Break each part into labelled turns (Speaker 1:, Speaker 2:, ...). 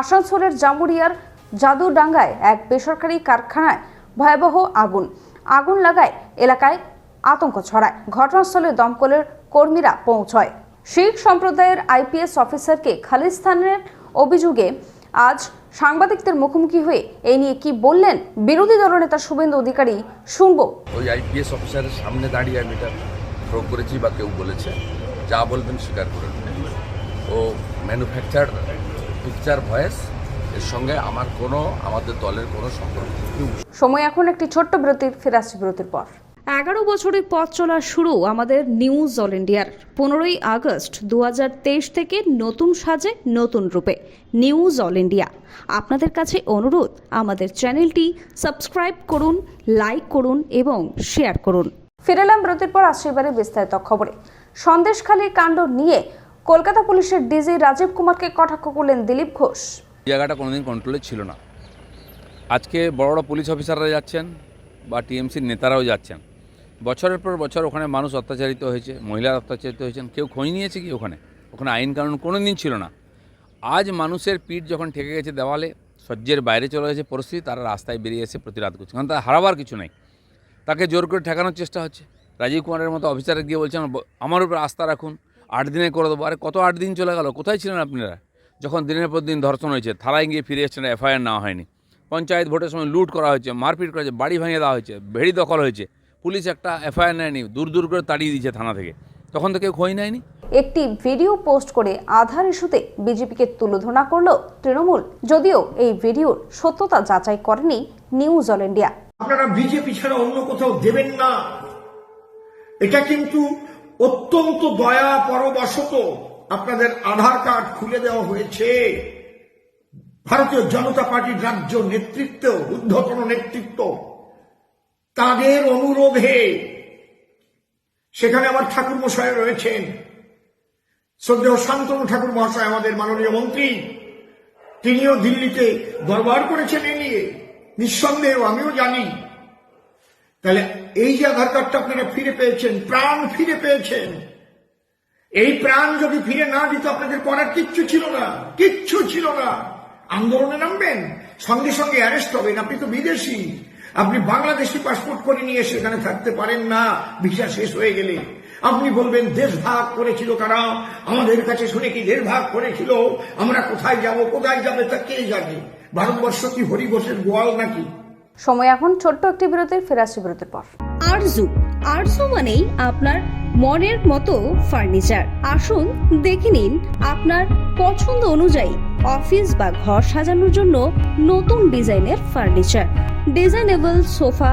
Speaker 1: আসানসোলের জামুরিয়ার জাদুডাঙ্গায় এক বেসরকারি কারখানায় ভয়াবহ আগুন। আগুন লাগায় এলাকায় আতঙ্ক ছড়ায়। ঘটনাস্থলে দমকলের কর্মীরা পৌঁছয়। শিখ সম্প্রদায়ের আইপিএস অফিসারকে খালিস্তানের অভিযোগে আজ সাংবাদিকদের মুখোমুখি হয়ে এই নিয়ে কি বললেন বিরোধী দলনেতা শুভেন্দু অধিকারী শুনব।
Speaker 2: ওই আইপিএস অফিসারের সামনে দাঁড়িয়ে আমি এটা প্রয়োগ করেছি বা কেউ বলেছে। যা বলবেন স্বীকার করে ও ম্যানুফ্যাকচার পিকচার ভয়েস এর সঙ্গে আমার কোনো আমাদের দলের কোনো সম্পর্ক
Speaker 1: সময় এখন একটি ছোট্ট বিরতির ফিরে আসছি বিরতির পর। এগারো বছরের পথ চলা শুরু আমাদের নিউজ অল ইন্ডিয়ার। পনেরোই আগস্ট দুহাজার তেইশ থেকে নতুন সাজে নতুন রূপে নিউজ অল ইন্ডিয়া। আপনাদের কাছে অনুরোধ আমাদের চ্যানেলটি সাবস্ক্রাইব করুন লাইক করুন এবং শেয়ার করুন। ফিরেলাম বিরতির পর আসছে এবারে বিস্তারিত খবরে। সন্দেশখালীর কাণ্ড নিয়ে কলকাতা পুলিশের ডিজি রাজীব কুমারকে কটাক্ষ করলেন দিলীপ ঘোষ।
Speaker 2: জায়গাটা কোনোদিন কন্ট্রোলে ছিল না। আজকে বড় বড় পুলিশ অফিসাররা যাচ্ছেন বা টিএমসির নেতারাও যাচ্ছেন। বছরের পর বছর ওখানে মানুষ অত্যাচারিত হয়েছে মহিলা অত্যাচারিত হয়েছেন, কেউ খোঁজ নিয়েছে কি ওখানে? ওখানে আইন কানুন কোনো দিন ছিল না। আজ মানুষের পিঠ যখন ঠেকে গেছে দেওয়ালে, সহ্যের বাইরে চলে গেছে পরিস্থিতি, তারা রাস্তায় বেরিয়ে এসে প্রতিরাদ করছে। কারণ তার হারাবার কিছু নেই। তাকে জোর করে ঠেকানোর চেষ্টা হচ্ছে। রাজীব কুমারের মতো অফিসারে গিয়ে বলছেন "ব- আমার উপর আস্থা রাখুন। আট দিনে করে দেবো। আরে কত আট দিন চলে গেল? কোথায় ছিলেন আপনারা? যখন দিনের পর দিন ধর্ষণ হয়েছে থানায় গিয়ে ফিরে এসছেন এফআইআর নেওয়া হয়নি। পঞ্চায়েত ভোটের সময় লুট করা হয়েছে মারপিট করা হয়েছে বাড়ি ভেঙে দেওয়া হয়েছে ভেড়ি দখল হয়েছে। পুলিশ একটা এফআইআর নেয়নি দূর দূর করে তাড়িয়ে দিয়েছে থানা থেকে। তখন তো কেউ খোঁজ নেয়নি?
Speaker 1: একটি ভিডিও পোস্ট করে আধার ইস্যুতে বিজেপিকে তুলোধনা করল তৃণমূল যদিও এই ভিডিওর সত্যতা যাচাই করেনি নিউজ অল ইন্ডিয়া।
Speaker 3: আপনারা বিজেপি ছাড়া অন্য কোথাও দেবেন না। এটা কিন্তু অত্যন্ত দয়া পরবশত আপনাদের আধার কার্ড খুলে দেওয়া হয়েছে। ভারতীয় জনতা পার্টির রাজ্য নেতৃত্ব, ঊর্ধ্বতন নেতৃত্ব, তাদের অনুরোধে সেখানে আমার ঠাকুর মশাই রয়েছেন। শ্রদ্ধেয় শান্তনু ঠাকুর মহাশয়, আমাদের মাননীয় মন্ত্রী, তিনিও দিল্লিতে দরবার করেছেন এ নিয়ে। নিঃসন্দেহ আমিও জানি তাহলে এই যে আধার কার্ডটা আপনারা ফিরে পেয়েছেন, প্রাণ ফিরে পেয়েছেন। এই প্রাণ যদি ফিরে না দিত, আপনাদের করার কিচ্ছু ছিল না, কিচ্ছু ছিল না। আন্দোলনে নামবেন, সঙ্গে সঙ্গে অ্যারেস্ট হবেন। আপনি তো বিদেশি। আপনি বাংলাদেশি পাসপোর্ট করে নিয়ে সেখানে থাকতে পারেন না, ভিসা শেষ হয়ে গেলে। আপনি বলবেন, দেশ ভাগ করেছিল কারা? আমাদের কাছে শুনে কি দেশ ভাগ করেছিল? আমরা কোথায় যাব, কোথায় যাবে, তা কে জানে? ভারতবর্ষ কি হরিবোসের গোয়াল নাকি?
Speaker 1: সময় এখন ছোট্ট একটি বিরতির ফেরাসি বিরতির পর।
Speaker 4: আরজু আরজু মানেই আপনার মনের মতো ফার্নিচার। আসুন, দেখে নিন আপনার পছন্দ অনুযায়ী অফিস বা ঘর সাজানোর জন্য নতুন ডিজাইনের furniture. Designable sofa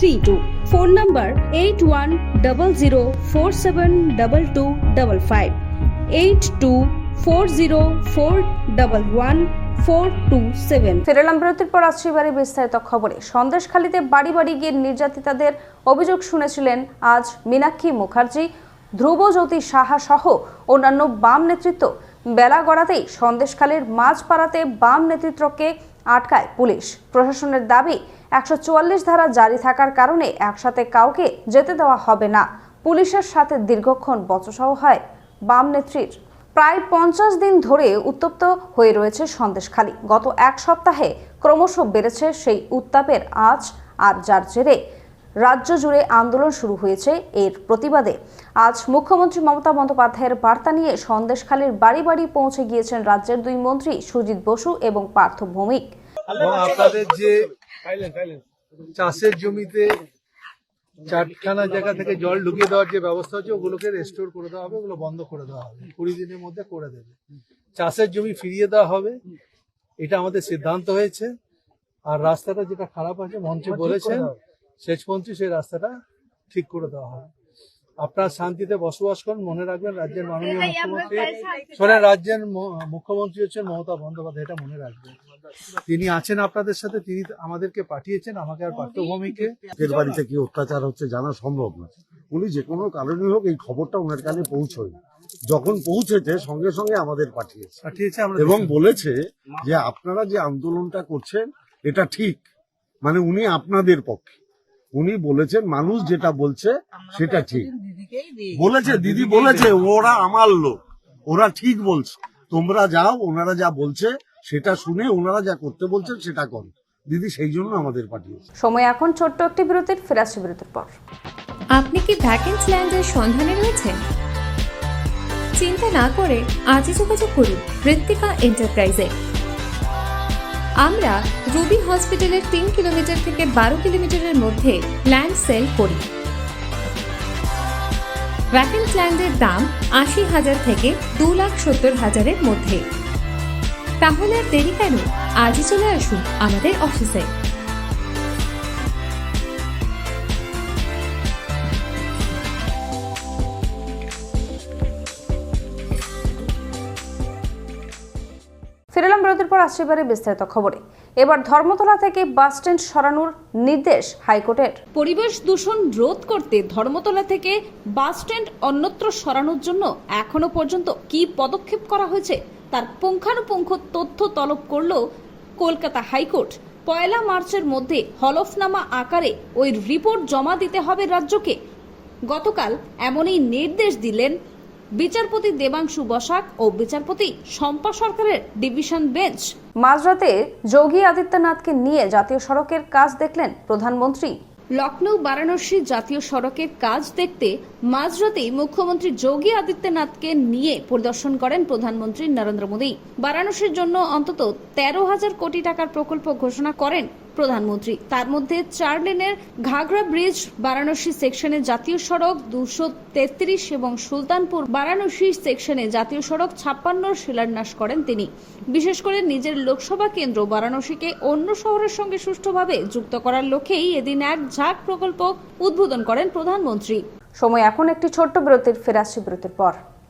Speaker 4: three two phone number eight one double zero four seven double two double five eight two four zero four double one four two seven
Speaker 1: ফিরেলাম বিরতির পর আসছি এবারে বিস্তারিত খবরে। সন্দেশখালীতে বাড়ি বাড়ি গিয়ে নির্যাতিতাদের অভিযোগ শুনেছিলেন আজ মীনাক্ষী মুখার্জি, ধ্রুবজ্যোতি সাহা সহ অন্যান্য বাম নেতৃত্ব। বেলা গড়াতেই সন্দেশখালীর মাঝপাড়াতে বাম নেতৃত্বকে আটকায় পুলিশ। প্রশাসনের দাবি, একশো চুয়াল্লিশ ধারা জারি থাকার কারণে একসাথে কাউকে যেতে দেওয়া হবে না। পুলিশের সাথে দীর্ঘক্ষণ বচসাও হয় বাম নেত্রীর। প্রায় পঞ্চাশ দিন ধরে উত্তপ্ত হয়ে রয়েছে সন্দেশখালী। গত এক সপ্তাহে ক্রমশ বেড়েছে সেই উত্তাপের আজ আর যার জেরে রাজ্য জুড়ে আন্দোলন শুরু হয়েছে এর প্রতিবাদে। আজ মুখ্যমন্ত্রী মমতা বন্দ্যোপাধ্যায়ের বার্তা নিয়ে সন্দেশখালীর বাড়ি বাড়ি পৌঁছে গিয়েছেন রাজ্যের দুই মন্ত্রী সুজিত বসু এবং পার্থ ভৌমিক।
Speaker 5: এবং আপনাদের যে চাষের জমিতে চারখানা জায়গা থেকে জল ঢুকিয়ে দেওয়ার যে ব্যবস্থা হচ্ছে ওগুলোকে রেস্টোর করে দেওয়া হবে ওগুলো বন্ধ করে দেওয়া হবে। কুড়ি দিনের মধ্যে করে দেবে। চাষের জমি ফিরিয়ে দেওয়া হবে এটা আমাদের সিদ্ধান্ত হয়েছে। আর রাস্তাটা যেটা খারাপ আছে মন্ত্রী বলেছেন সেচ মন্ত্রী সেই রাস্তাটা ঠিক করে দেওয়া হবে আপনার শান্তিতে বসবাস করুন মনে রাখবেন রাজ্যের মাননীয় মুখ্যমন্ত্রী শোনেন রাজ্যের মুখ্যমন্ত্রী হচ্ছেন মমতা বন্দ্যোপাধ্যায় এটা মনে রাখবেন। তিনি আছেন আপনাদের সাথে তিনি আমাদেরকে পাঠিয়েছেন আমাকে আর পার্থভূমিকে
Speaker 6: এর বাড়িতে কি অত্যাচার হচ্ছে জানা সম্ভব না। উনি যে কোনো কারণে হোক এই খবরটা ওনার কানে পৌঁছয় যখন পৌঁছেছে সঙ্গে সঙ্গে আমাদের পাঠিয়েছে।
Speaker 5: পাঠিয়েছে আমরা
Speaker 6: এবং বলেছে যে আপনারা যে আন্দোলনটা করছেন এটা ঠিক। মানে উনি আপনাদের পক্ষে। উনি বলেছেন মানুষ যেটা বলছে সেটা ঠিক। বলেছে দিদি বলেছে ওরা আমার লোক ওরা ঠিক বলছে। তোমরা যাও ওনারা যা বলছে সেটা শুনে ওনারা যা করতে বলছেন সেটা করো। দিদি সেই জন্য আমাদের পাঠিয়েছে।
Speaker 1: সময় এখন ছোট্ট একটি বিরতির ফেরাসি বিরতির পর।
Speaker 7: আপনি কি ভ্যাকেন্স ল্যান্ডের সন্ধানে রয়েছেন? চিন্তা না করে আজই যোগাযোগ করুন ঋত্বিকা এন্টারপ্রাইজে আমরা রুবি হসপিটালের তিন কিলোমিটার থেকে বারো কিলোমিটারের মধ্যে ল্যান্ড সেল করি। ভ্যাকেন্স ল্যান্ডের দাম আশি হাজার থেকে দু লাখ সত্তর হাজারের মধ্যে। তাহলে আর দেরি কেন? আজই চলে আসুন আমাদের অফিসে
Speaker 1: ফিরলাম বিরতির পর আসছে এবারে বিস্তারিত খবরে। এবার ধর্মতলা থেকে বাস স্ট্যান্ড সরানোর নির্দেশ হাইকোর্টের।
Speaker 4: পরিবেশ দূষণ রোধ করতে ধর্মতলা থেকে বাস স্ট্যান্ড অন্যত্র সরানোর জন্য এখনও পর্যন্ত কি পদক্ষেপ করা হয়েছে, তার পুঙ্খানুপুঙ্খ তথ্য তলব করল কলকাতা হাইকোর্ট। পয়লা মার্চের মধ্যে হলফনামা আকারে ওই রিপোর্ট জমা দিতে হবে রাজ্যকে। গতকাল এমনই নির্দেশ দিলেন বিচারপতি দেবাংশু বসাক ও বিচারপতি শম্পা সরকারের ডিভিশন বেঞ্চ।
Speaker 1: মাঝরাতে যোগী আদিত্যনাথকে নিয়ে জাতীয় সড়কের কাজ দেখলেন প্রধানমন্ত্রী।
Speaker 4: লখনৌ বারাণসী জাতীয় সড়কের কাজ দেখতে মাঝরাতেই মুখ্যমন্ত্রী যোগী আদিত্যনাথকে নিয়ে পরিদর্শন করেন প্রধানমন্ত্রী নরেন্দ্র মোদী। বারাণসীর জন্য অন্তত তেরো হাজার কোটি টাকার প্রকল্প ঘোষণা করেন প্রধানমন্ত্রী। তার মধ্যে চার লেনের ঘাগড়া ব্রিজ, বারাণসী সেকশনে জাতীয় সড়ক, দুশো তেত্রিশ এবং সুলতানপুর, বারাণসী সেকশনে জাতীয় সড়ক ছাপ্পান্নর শিলান্যাস করেন তিনি। বিশেষ করে নিজের লোকসভা কেন্দ্র বারাণসীকে অন্য শহরের সঙ্গে সুষ্ঠুভাবে যুক্ত করার লক্ষ্যেই এদিন এক ঝাঁক প্রকল্প উদ্বোধন করেন প্রধানমন্ত্রী।
Speaker 1: সময় এখন একটি ছোট্ট বিরতির ফেরাসি বিরতির পর।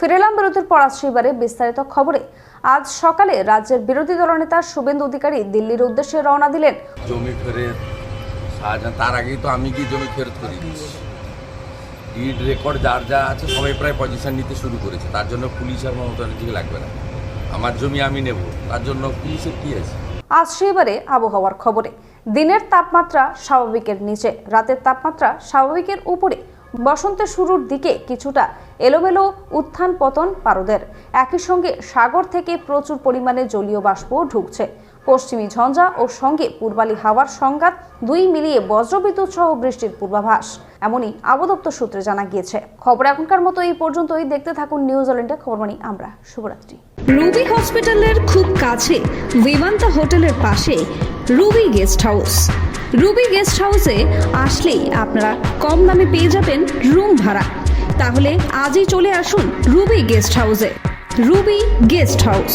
Speaker 1: ফিরেলাম বিরতির পর বিস্তারিত খবরে। আজ সকালে রাজ্যের বিরোধী দলনেতা শুভেন্দু অধিকারী দিল্লির উদ্দেশ্যে রওনা দিলেন।
Speaker 2: জমি ফেরত শাহজাহান তার আগেই তো আমি কি জমি ফেরত করি? ডিড রেকর্ড যার যা আছে সবাই প্রায় পজিশন নিতে শুরু করেছে। তার জন্য পুলিশ আর মমতা ব্যানার্জিকে লাগবে না। আমার জমি আমি নেব। তার জন্য পুলিশের কি আছে?
Speaker 1: আজ এবারে আবহাওয়ার খবরে। দিনের তাপমাত্রা স্বাভাবিকের নিচে রাতের তাপমাত্রা স্বাভাবিকের উপরে। বসন্তের শুরুর দিকে কিছুটা এলোমেলো উত্থান পতন পারদের। একই সঙ্গে সাগর থেকে প্রচুর পরিমাণে জলীয় বাষ্প ঢুকছে। পশ্চিমী ঝঞ্ঝা ও সঙ্গে পূর্বালি হাওয়ার সংঘাত দুই মিলিয়ে বজ্রবিদ্যুৎ সহ বৃষ্টির পূর্বাভাস। এমনই আবদপ্তর সূত্রে জানা গিয়েছে। খবর এখনকার মতো এই পর্যন্তই। দেখতে থাকুন নিউজ অল ইন্ডিয়া খবর মানি। আমরা শুভরাত্রি।
Speaker 4: রুবি হসপিটালের খুব কাছে বিমান্তা হোটেলের পাশে, Ruby guest house. Ruby guest হাউসে আসলেই আপনারা কম দামে পেয়ে যাবেন রুম ভাড়া। তাহলে আজই চলে আসুন রুবি গেস্ট হাউসে রুবি গেস্ট হাউস